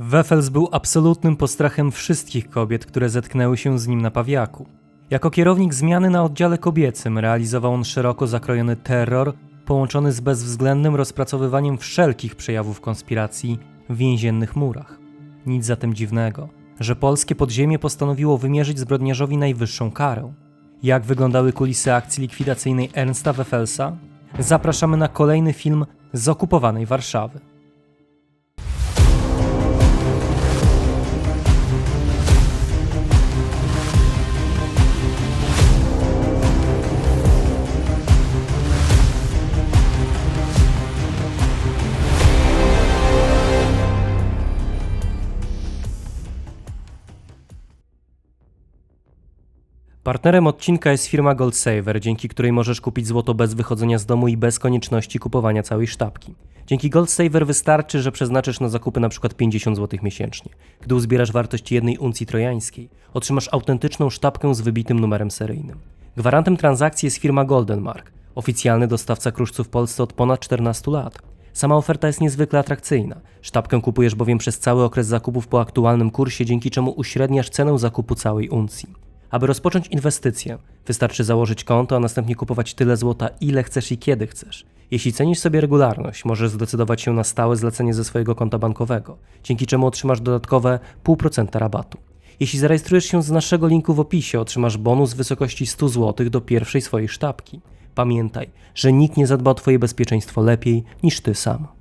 Wefels był absolutnym postrachem wszystkich kobiet, które zetknęły się z nim na pawiaku. Jako kierownik zmiany na oddziale kobiecym realizował on szeroko zakrojony terror połączony z bezwzględnym rozpracowywaniem wszelkich przejawów konspiracji w więziennych murach. Nic zatem dziwnego, że polskie podziemie postanowiło wymierzyć zbrodniarzowi najwyższą karę. Jak wyglądały kulisy akcji likwidacyjnej Ernsta Weffelsa? Zapraszamy na kolejny film z okupowanej Warszawy. Partnerem odcinka jest firma Goldsaver, dzięki której możesz kupić złoto bez wychodzenia z domu i bez konieczności kupowania całej sztabki. Dzięki Goldsaver wystarczy, że przeznaczysz na zakupy np. 50 zł miesięcznie. Gdy uzbierasz wartość jednej uncji trojańskiej, otrzymasz autentyczną sztabkę z wybitym numerem seryjnym. Gwarantem transakcji jest firma Goldenmark, oficjalny dostawca kruszców w Polsce od ponad 14 lat. Sama oferta jest niezwykle atrakcyjna. Sztabkę kupujesz bowiem przez cały okres zakupów po aktualnym kursie, dzięki czemu uśredniasz cenę zakupu całej uncji. Aby rozpocząć inwestycję, wystarczy założyć konto, a następnie kupować tyle złota, ile chcesz i kiedy chcesz. Jeśli cenisz sobie regularność, możesz zdecydować się na stałe zlecenie ze swojego konta bankowego, dzięki czemu otrzymasz dodatkowe 0,5% rabatu. Jeśli zarejestrujesz się z naszego linku w opisie, otrzymasz bonus w wysokości 100 zł do pierwszej swojej sztabki. Pamiętaj, że nikt nie zadba o Twoje bezpieczeństwo lepiej niż Ty sam.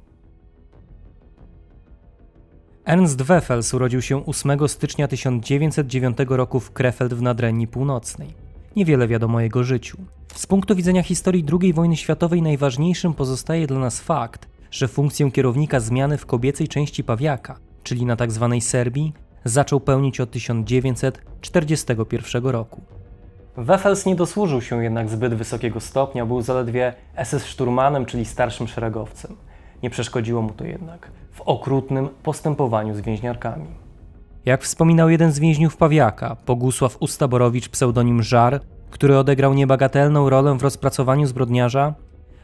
Ernst Weffels urodził się 8 stycznia 1909 roku w Krefeld w Nadrenii Północnej. Niewiele wiadomo o jego życiu. Z punktu widzenia historii II wojny światowej najważniejszym pozostaje dla nas fakt, że funkcję kierownika zmiany w kobiecej części Pawiaka, czyli na tzw. Serbii, zaczął pełnić od 1941 roku. Weffels nie dosłużył się jednak zbyt wysokiego stopnia, był zaledwie SS-szturmanem, czyli starszym szeregowcem. Nie przeszkodziło mu to jednak w okrutnym postępowaniu z więźniarkami. Jak wspominał jeden z więźniów Pawiaka, Bogusław Ustaborowicz pseudonim Żar, który odegrał niebagatelną rolę w rozpracowaniu zbrodniarza,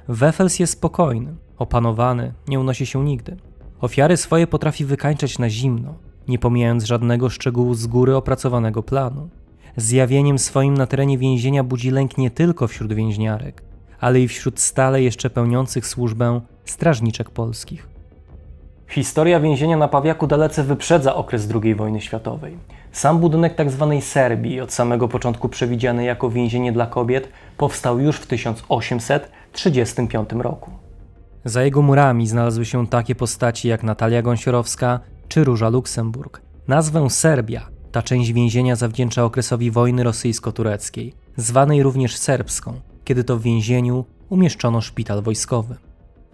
Weffels jest spokojny, opanowany, nie unosi się nigdy. Ofiary swoje potrafi wykańczać na zimno, nie pomijając żadnego szczegółu z góry opracowanego planu. Zjawieniem swoim na terenie więzienia budzi lęk nie tylko wśród więźniarek, ale i wśród stale jeszcze pełniących służbę strażniczek polskich. Historia więzienia na Pawiaku dalece wyprzedza okres II wojny światowej. Sam budynek tzw. Tak Serbii, od samego początku przewidziany jako więzienie dla kobiet, powstał już w 1835 roku. Za jego murami znalazły się takie postaci jak Natalia Gąsiorowska czy Róża Luksemburg. Nazwę Serbia ta część więzienia zawdzięcza okresowi wojny rosyjsko-tureckiej, zwanej również serbską, kiedy to w więzieniu umieszczono szpital wojskowy.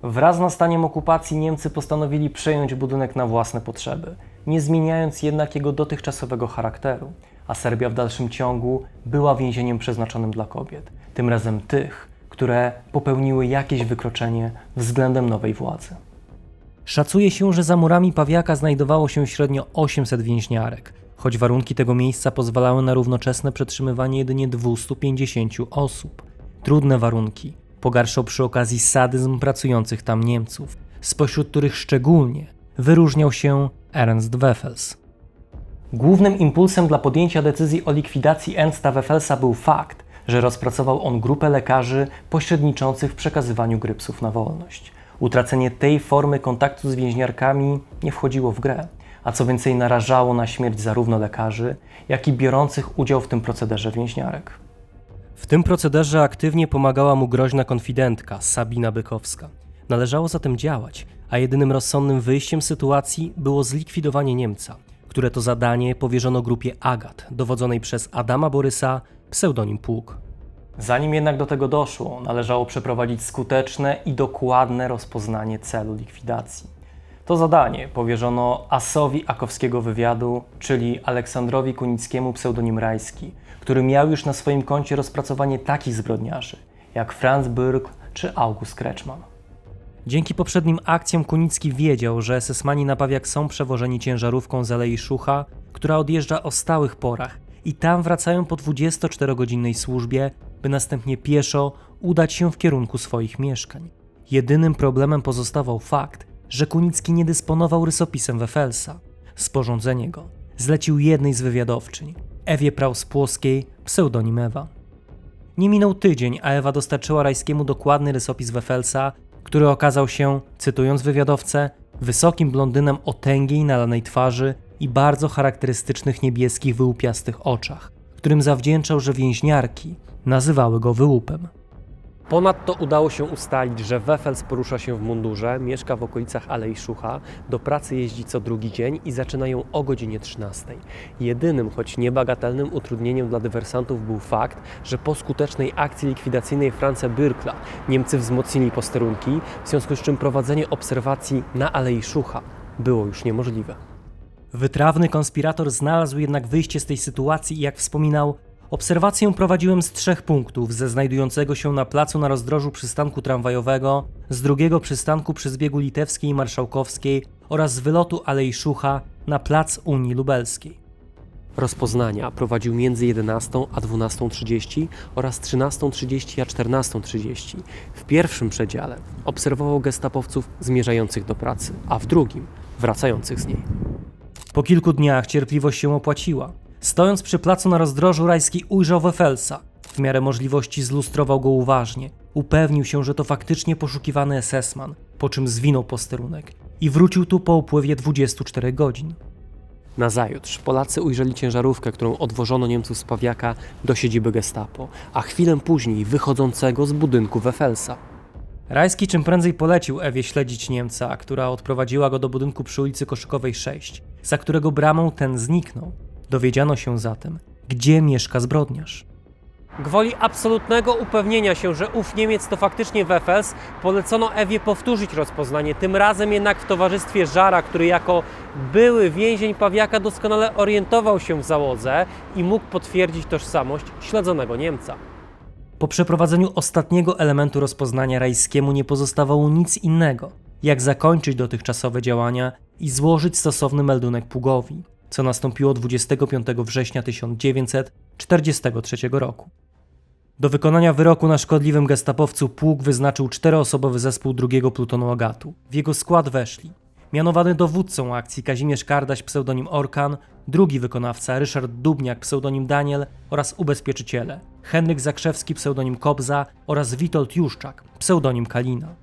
Wraz z nastaniem okupacji Niemcy postanowili przejąć budynek na własne potrzeby, nie zmieniając jednak jego dotychczasowego charakteru, a Serbia w dalszym ciągu była więzieniem przeznaczonym dla kobiet, tym razem tych, które popełniły jakieś wykroczenie względem nowej władzy. Szacuje się, że za murami Pawiaka znajdowało się średnio 800 więźniarek, choć warunki tego miejsca pozwalały na równoczesne przetrzymywanie jedynie 250 osób. Trudne warunki, pogarszał przy okazji sadyzm pracujących tam Niemców, spośród których szczególnie wyróżniał się Ernst Weffels. Głównym impulsem dla podjęcia decyzji o likwidacji Ernsta Weffelsa był fakt, że rozpracował on grupę lekarzy pośredniczących w przekazywaniu grypsów na wolność. Utracenie tej formy kontaktu z więźniarkami nie wchodziło w grę, a co więcej narażało na śmierć zarówno lekarzy, jak i biorących udział w tym procederze więźniarek. W tym procederze aktywnie pomagała mu groźna konfidentka Sabina Bykowska. Należało zatem działać, a jedynym rozsądnym wyjściem sytuacji było zlikwidowanie Niemca, które to zadanie powierzono grupie Agat, dowodzonej przez Adama Borysa, pseudonim Pług. Zanim jednak do tego doszło, należało przeprowadzić skuteczne i dokładne rozpoznanie celu likwidacji. To zadanie powierzono asowi akowskiego wywiadu, czyli Aleksandrowi Kunickiemu pseudonim Rajski, który miał już na swoim koncie rozpracowanie takich zbrodniarzy jak Franz Bürg czy August Kretschmann. Dzięki poprzednim akcjom Kunicki wiedział, że SS-mani na Pawiak są przewożeni ciężarówką z Alei Szucha, która odjeżdża o stałych porach i tam wracają po 24-godzinnej służbie, by następnie pieszo udać się w kierunku swoich mieszkań. Jedynym problemem pozostawał fakt, że Kunicki nie dysponował rysopisem Weffelsa. sporządzenie go zlecił jednej z wywiadowczyń, Ewie Praus-Płoskiej, pseudonim Ewa. Nie minął tydzień, a Ewa dostarczyła Rajskiemu dokładny rysopis Wefelsa, który okazał się, cytując wywiadowcę, wysokim blondynem o tęgiej, nalanej twarzy i bardzo charakterystycznych niebieskich, wyłupiastych oczach, którym zawdzięczał, że więźniarki nazywały go wyłupem. Ponadto udało się ustalić, że Wefels porusza się w mundurze, mieszka w okolicach Alei Szucha, do pracy jeździ co drugi dzień i zaczyna ją o godzinie 13. Jedynym, choć niebagatelnym utrudnieniem dla dywersantów był fakt, że po skutecznej akcji likwidacyjnej Franca Byrkla Niemcy wzmocnili posterunki, w związku z czym prowadzenie obserwacji na Alei Szucha było już niemożliwe. Wytrawny konspirator znalazł jednak wyjście z tej sytuacji i jak wspominał, obserwację prowadziłem z trzech punktów, ze znajdującego się na placu na rozdrożu przystanku tramwajowego, z drugiego przystanku przy zbiegu Litewskiej i Marszałkowskiej oraz z wylotu Alei Szucha na plac Unii Lubelskiej. Rozpoznania prowadził między 11 a 12.30 oraz 13.30 a 14.30. W pierwszym przedziale obserwował gestapowców zmierzających do pracy, a w drugim wracających z niej. Po kilku dniach cierpliwość się opłaciła. Stojąc przy placu na rozdrożu, Rajski ujrzał Wefelsa. W miarę możliwości zlustrował go uważnie. Upewnił się, że to faktycznie poszukiwany SS-man, po czym zwinął posterunek i wrócił tu po upływie 24 godzin. Nazajutrz Polacy ujrzeli ciężarówkę, którą odwożono Niemców z Pawiaka do siedziby gestapo, a chwilę później wychodzącego z budynku Wefelsa. Rajski czym prędzej polecił Ewie śledzić Niemca, która odprowadziła go do budynku przy ulicy Koszykowej 6, za którego bramą ten zniknął. Dowiedziano się zatem, gdzie mieszka zbrodniarz. Gwoli absolutnego upewnienia się, że ów Niemiec to faktycznie Wefels, polecono Ewie powtórzyć rozpoznanie, tym razem jednak w towarzystwie Żara, który jako były więzień Pawiaka doskonale orientował się w załodze i mógł potwierdzić tożsamość śledzonego Niemca. Po przeprowadzeniu ostatniego elementu rozpoznania Rajskiemu nie pozostawało nic innego, jak zakończyć dotychczasowe działania i złożyć stosowny meldunek Pugowi, co nastąpiło 25 września 1943 roku. Do wykonania wyroku na szkodliwym gestapowcu Pług wyznaczył czteroosobowy zespół drugiego plutonu Agatu. W jego skład weszli mianowany dowódcą akcji Kazimierz Kardaś pseudonim Orkan, drugi wykonawca Ryszard Dubniak pseudonim Daniel oraz ubezpieczyciele Henryk Zakrzewski pseudonim Kobza oraz Witold Juszczak pseudonim Kalina.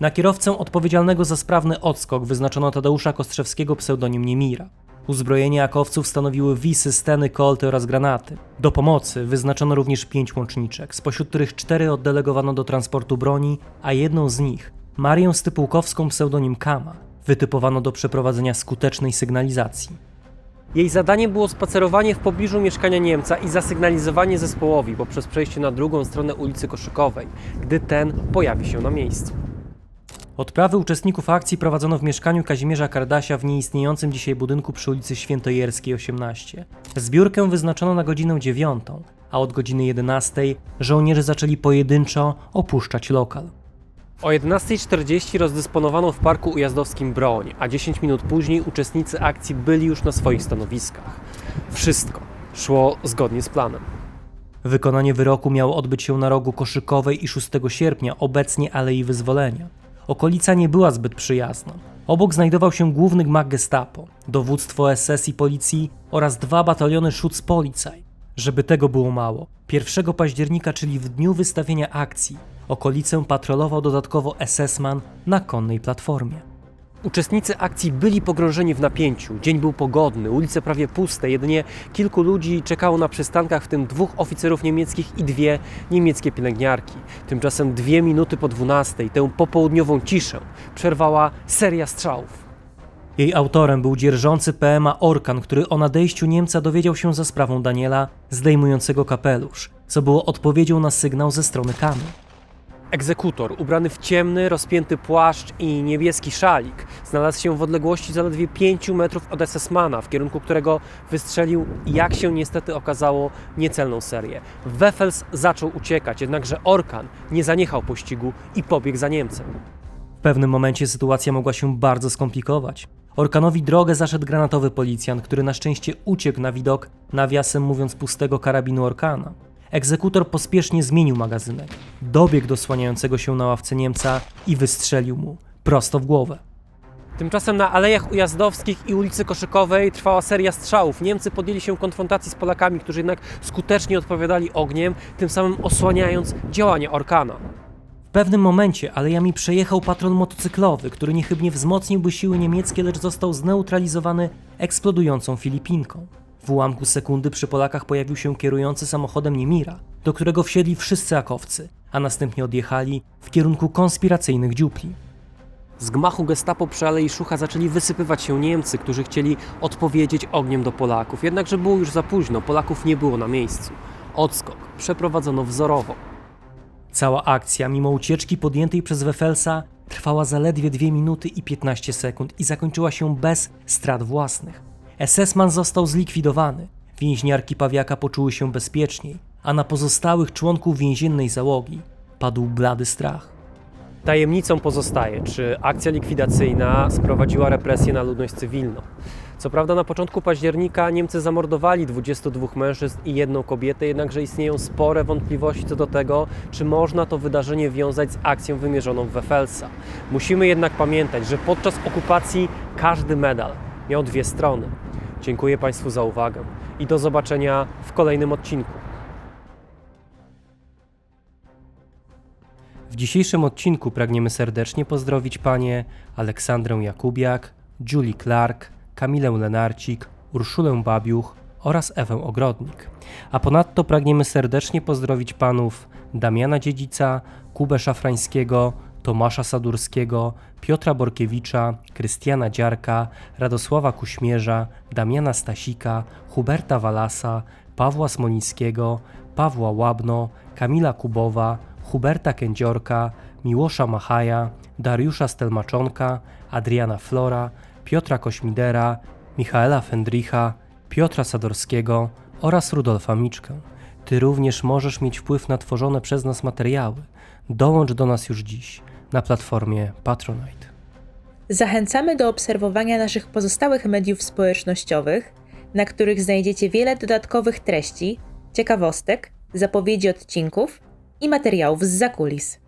Na kierowcę odpowiedzialnego za sprawny odskok wyznaczono Tadeusza Kostrzewskiego pseudonim Niemira. Uzbrojenie akowców stanowiły wisy, steny, kolty oraz granaty. Do pomocy wyznaczono również pięć łączniczek, spośród których cztery oddelegowano do transportu broni, a jedną z nich, Marię Stypułkowską pseudonim Kama, wytypowano do przeprowadzenia skutecznej sygnalizacji. Jej zadaniem było spacerowanie w pobliżu mieszkania Niemca i zasygnalizowanie zespołowi poprzez przejście na drugą stronę ulicy Koszykowej, gdy ten pojawi się na miejscu. Odprawy uczestników akcji prowadzono w mieszkaniu Kazimierza Kardasia w nieistniejącym dzisiaj budynku przy ulicy Świętojerskiej 18. Zbiórkę wyznaczono na godzinę 9, a od godziny 11 żołnierze zaczęli pojedynczo opuszczać lokal. O 11.40 rozdysponowano w parku ujazdowskim broń, a 10 minut później uczestnicy akcji byli już na swoich stanowiskach. Wszystko szło zgodnie z planem. Wykonanie wyroku miało odbyć się na rogu Koszykowej i 6 sierpnia, obecnie Alei Wyzwolenia. Okolica nie była zbyt przyjazna. Obok znajdował się główny gmach Gestapo, dowództwo SS i policji oraz dwa bataliony Schutzpolizei. Żeby tego było mało, 1 października, czyli w dniu wystawienia akcji, okolicę patrolował dodatkowo SS-man na konnej platformie. Uczestnicy akcji byli pogrążeni w napięciu. Dzień był pogodny, ulice prawie puste, jedynie kilku ludzi czekało na przystankach, w tym dwóch oficerów niemieckich i dwie niemieckie pielęgniarki. Tymczasem dwie minuty po 12 tę popołudniową ciszę przerwała seria strzałów. Jej autorem był dzierżący PMA Orkan, który o nadejściu Niemca dowiedział się za sprawą Daniela, zdejmującego kapelusz, co było odpowiedzią na sygnał ze strony Kamy. Egzekutor, ubrany w ciemny, rozpięty płaszcz i niebieski szalik, znalazł się w odległości zaledwie 5 metrów od SS-mana, w kierunku którego wystrzelił, jak się niestety okazało, niecelną serię. Weffels zaczął uciekać, jednakże Orkan nie zaniechał pościgu i pobiegł za Niemcem. W pewnym momencie sytuacja mogła się bardzo skomplikować. Orkanowi drogę zaszedł granatowy policjant, który na szczęście uciekł na widok, nawiasem mówiąc, pustego karabinu Orkana. Egzekutor pospiesznie zmienił magazynek, dobiegł do słaniającego się na ławce Niemca i wystrzelił mu prosto w głowę. Tymczasem na alejach ujazdowskich i ulicy Koszykowej trwała seria strzałów. Niemcy podjęli się konfrontacji z Polakami, którzy jednak skutecznie odpowiadali ogniem, tym samym osłaniając działania Orkana. W pewnym momencie alejami przejechał patrol motocyklowy, który niechybnie wzmocniłby siły niemieckie, lecz został zneutralizowany eksplodującą Filipinką. W ułamku sekundy przy Polakach pojawił się kierujący samochodem Niemira, do którego wsiedli wszyscy akowcy, a następnie odjechali w kierunku konspiracyjnych dziupli. Z gmachu gestapo przy Alei Szucha zaczęli wysypywać się Niemcy, którzy chcieli odpowiedzieć ogniem do Polaków. Jednakże było już za późno, Polaków nie było na miejscu. Odskok przeprowadzono wzorowo. Cała akcja, mimo ucieczki podjętej przez Weffelsa, trwała zaledwie 2 minuty i 15 sekund i zakończyła się bez strat własnych. SS-man został zlikwidowany, więźniarki Pawiaka poczuły się bezpieczniej, a na pozostałych członków więziennej załogi padł blady strach. Tajemnicą pozostaje, czy akcja likwidacyjna sprowadziła represję na ludność cywilną. Co prawda na początku października Niemcy zamordowali 22 mężczyzn i jedną kobietę, jednakże istnieją spore wątpliwości co do tego, czy można to wydarzenie wiązać z akcją wymierzoną w Weffelsa. Musimy jednak pamiętać, że podczas okupacji każdy medal miał dwie strony. Dziękuję Państwu za uwagę i do zobaczenia w kolejnym odcinku. W dzisiejszym odcinku pragniemy serdecznie pozdrowić panie Aleksandrę Jakubiak, Julie Clark, Kamilę Lenarcik, Urszulę Babiuch oraz Ewę Ogrodnik. A ponadto pragniemy serdecznie pozdrowić panów Damiana Dziedzica, Kubę Szafrańskiego, Tomasza Sadurskiego, Piotra Borkiewicza, Krystiana Dziarka, Radosława Kuśmierza, Damiana Stasika, Huberta Walasa, Pawła Smolińskiego, Pawła Łabno, Kamila Kubowa, Huberta Kędziorka, Miłosza Machaja, Dariusza Stelmaczonka, Adriana Flora, Piotra Kośmidera, Michaela Fendricha, Piotra Sadorskiego oraz Rudolfa Miczkę. Ty również możesz mieć wpływ na tworzone przez nas materiały. Dołącz do nas już dziś na platformie Patronite. Zachęcamy do obserwowania naszych pozostałych mediów społecznościowych, na których znajdziecie wiele dodatkowych treści, ciekawostek, zapowiedzi odcinków i materiałów z zakulis.